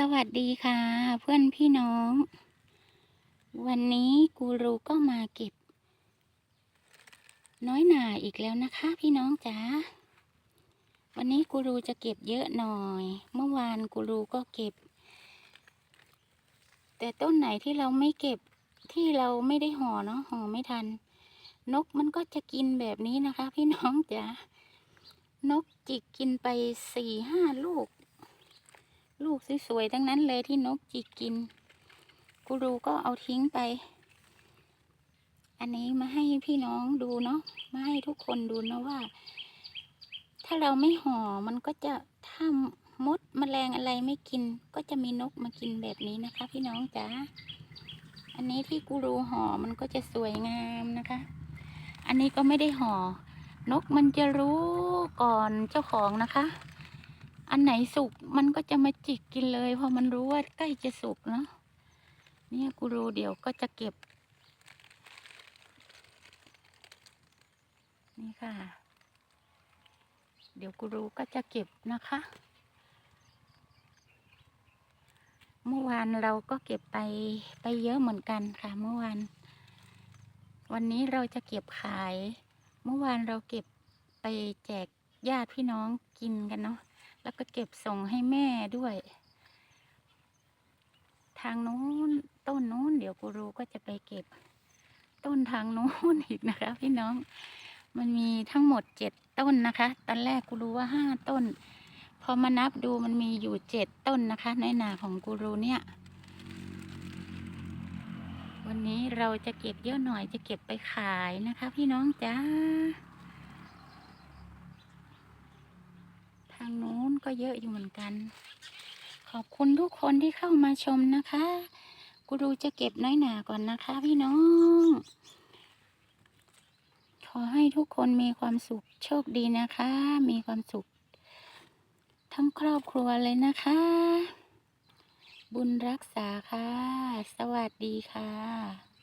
สวัสดีค่ะ เพื่อนพี่น้อง วันนี้กูรูก็มาเก็บ น้อยหนาอีกแล้วนะคะ พี่น้องจ๋าวันนี้กูรูจะเก็บเยอะหน่อย เมื่อวานกูรูก็เก็บ แต่ต้นไหนที่เราไม่เก็บที่เราไม่ได้ห่อเนาะห่อไม่ทัน นกมันก็จะกินแบบนี้นะคะ พี่น้องจ๋านกจิกกินไปสี่ห้าลูก ลูกสวยๆทั้งนั้นเลยที่นกจิกกิน กูรูก็เอาทิ้งไป อันนี้มาให้พี่น้องดูเนาะมาให้ทุกคนดูนะว่า ถ้าเราไม่ห่อมันก็จะถ้ามดแมลงอะไรไม่กิน ก็จะมีนกมากินแบบนี้นะคะ พี่น้องจ๋าอันนี้ที่กูรูห่อมันก็จะสวยงามนะคะ อันนี้ก็ไม่ได้ห่อนกมันจะรู้ก่อนเจ้าของนะคะ อันไหนสุกมันก็จะมาจิกกินเลย เพอมันรู้ว่าใกล้จะสุกเนาะเนี่ยกูรูเดี๋ยวก็จะเก็บ นี่ค่ะ เดี๋ยวกูรูก็จะเก็บนะคะ เมื่อวานเราก็เก็บไปไปเยอะเหมือนกันค่ะ เมื่อวานวันนี้เราจะเก็บขาย เมื่อวานเราเก็บไปแจกญาติพี่น้องกินกันเนาะ แล้วก็เก็บส่งให้แม่ด้วย ทางนู้นต้นนู้น เดี๋ยวกูรูก็จะไปเก็บ ต้นทางนู้นอีกนะคะ พี่น้อง มันมีทั้งหมดเจ็ดต้นนะคะ ตอนแรกกูรู้ว่าห้าต้น พอมานับดูมันมีอยู่เจ็ดต้นนะคะในนาของกูรูเนี่ยวันนี้เราจะเก็บเยอะหน่อยจะเก็บไปขายนะคะ พี่น้องจ้า ทางนู้น ก็เยอะอยู่เหมือนกัน ขอบคุณทุกคนที่เข้ามาชมนะคะ กูรูจะเก็บน้อยหนาก่อนนะคะ พี่น้อง ขอให้ทุกคนมีความสุขโชคดีนะคะ มีความสุข ทั้งครอบครัวเลยนะคะ บุญรักษาค่ะ สวัสดีค่ะ